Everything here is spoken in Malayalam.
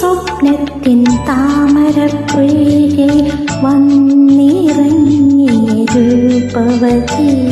സ്വപ്നത്തിൻ താമരപ്പുഴയെ വന്നിറങ്ങിയ രൂപവതീ.